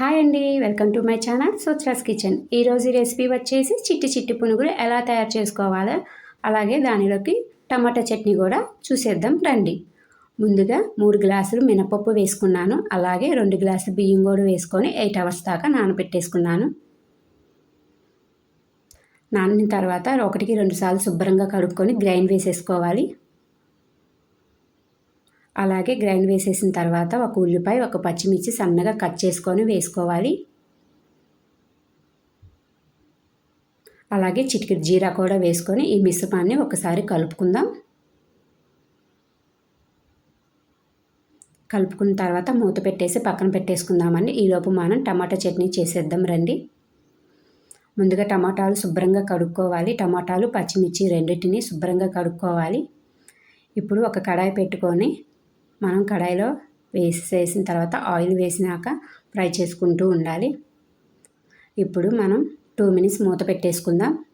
Hi అండి welcome to my channel Sothras kitchen ఈరోజు recipe వచ్చేసి చిట్టి చిట్టి పునుగులు ఎలా తయారు చేసుకోవాలో అలాగే దానిలోకి టమాటా చట్నీ కూడా చూసేద్దాం రండి. ముందుగా మూడు గ్లాసులు మినపప్పు వేసుకున్నాను అలాగే రెండు గ్లాసులు బియ్యం కూడా వేసుకొని ఎయిట్ అవర్స్ దాకా నానబెట్టేసుకున్నాను. నానిన తర్వాత ఒకటికి రెండు సార్లు శుభ్రంగా కడుక్కొని గ్రైండ్ వేసేసుకోవాలి అలాగే గ్రైండ్ వేసేసిన తర్వాత ఒక ఉల్లిపాయ ఒక పచ్చిమిర్చి సన్నగా కట్ చేసుకొని వేసుకోవాలి. అలాగే చిటికెట్ జీరా కూడా వేసుకొని ఈ మిశ్రమాన్ని ఒకసారి కలుపుకుందాం. కలుపుకున్న తర్వాత మూత పెట్టేసి పక్కన పెట్టేసుకుందామండి. ఈలోపు మనం టమాటా చట్నీ చేసేద్దాం రండి. ముందుగా టమాటాలు శుభ్రంగా కడుక్కోవాలి. టమాటాలు పచ్చిమిర్చి రెండింటిని శుభ్రంగా కడుక్కోవాలి. ఇప్పుడు ఒక కడాయి పెట్టుకొని మనం కడాయిలో వేసేసిన తర్వాత ఆయిల్ వేసినాక ఫ్రై చేసుకుంటూ ఉండాలి. ఇప్పుడు మనం టూ మినిట్స్ మూత పెట్టేసుకుందాం.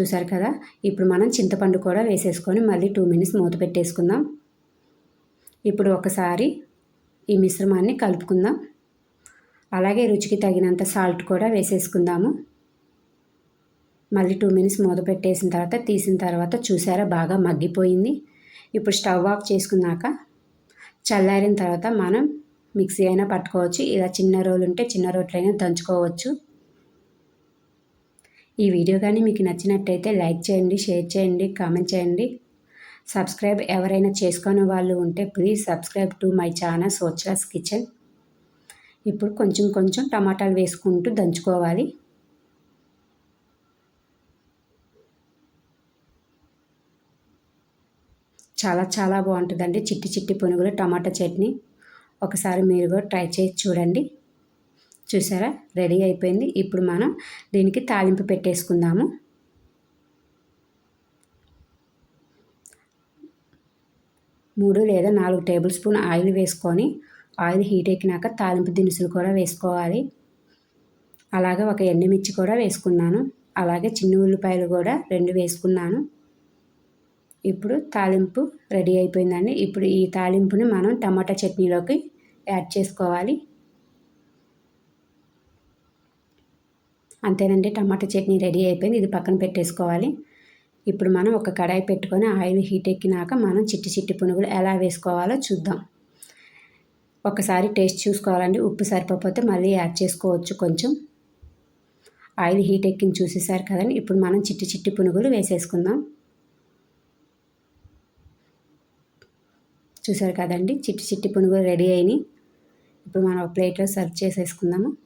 చూసారు కదా? ఇప్పుడు మనం చింతపండు కూడా వేసేసుకొని మళ్ళీ టూ మినిట్స్ మూత పెట్టేసుకుందాం. ఇప్పుడు ఒకసారి ఈ మిశ్రమాన్ని కలుపుకుందాం. అలాగే రుచికి తగినంత సాల్ట్ కూడా వేసేసుకుందాము. మళ్ళీ టూ మినిట్స్ మూత పెట్టేసిన తర్వాత తీసిన తర్వాత చూసారా? బాగా మగ్గిపోయింది. ఇప్పుడు స్టవ్ ఆఫ్ చేసుకున్నాక చల్లారిన తర్వాత మనం మిక్సీ అయినా పట్టుకోవచ్చు. ఇలా చిన్న రోలు ఉంటే చిన్న రోట్లైనా దంచుకోవచ్చు. ఈ వీడియో కానీ మీకు నచ్చినట్టయితే లైక్ చేయండి షేర్ చేయండి కామెంట్ చేయండి. సబ్స్క్రైబ్ ఎవరైనా చేసుకొని వాళ్ళు ఉంటే please subscribe to my channel Socharas kitchen. ఇప్పుడు కొంచెం కొంచెం టమాటాలు వేసుకుంటూ దంచుకోవాలి. చాలా చాలా బాగుంటుందండి. చిట్టి చిట్టి పునుగులు టమాటా చట్నీ. ఒకసారి మీరు కూడా ట్రై చేసి చూడండి. చూసారా? రెడీ అయిపోయింది. ఇప్పుడు మనం దీనికి తాలింపు పెట్టేసుకుందాము. మూడు లేదా నాలుగు టేబుల్ స్పూన్ ఆయిల్ వేసుకొని ఆయిల్ హీట్ ఎక్కినాక తాలింపు దినుసులు కూడా వేసుకోవాలి. అలాగే ఒక ఎండుమిర్చి కూడా వేసుకున్నాను. అలాగే చిన్న ఉల్లిపాయలు కూడా రెండు వేసుకున్నాను. ఇప్పుడు తాలింపు రెడీ అయిపోయిందండి. ఇప్పుడు ఈ తాలింపుని మనం టమాటా చట్నీలోకి యాడ్ చేసుకోవాలి. అంతేనండి టమాటా చట్నీ రెడీ అయిపోయింది. ఇది పక్కన పెట్టేసుకోవాలి. ఇప్పుడు మనం ఒక కడాయి పెట్టుకొని ఆయిల్ హీట్ ఎక్కినాక మనం చిట్టి చిట్టి పునుగులు ఎలా వేసుకోవాలో చూద్దాం. ఒకసారి టేస్ట్ చూసుకోవాలండి. ఉప్పు సరిపోతే మళ్ళీ యాడ్ చేసుకోవచ్చు కొంచెం. ఆయిల్ హీట్ ఎక్కిన చూసేసారు కదండి. ఇప్పుడు మనం చిట్టి చిట్టి పునుగులు వేసేసుకుందాం. చూసారు కదండి? చిట్టి చిట్టి పునుగులు రెడీ అయినాయి. ఇప్పుడు మనం ప్లేట్లో సర్వ్ చేసేసుకుందాము.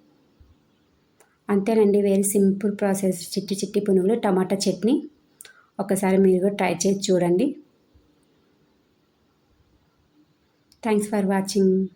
అంతేనండి వెరీ సింపుల్ ప్రాసెస్. చిట్టి చిట్టి పునుగులు టమాటా చట్నీ. ఒకసారి మీరు కూడా ట్రై చేసి చూడండి. Thanks for watching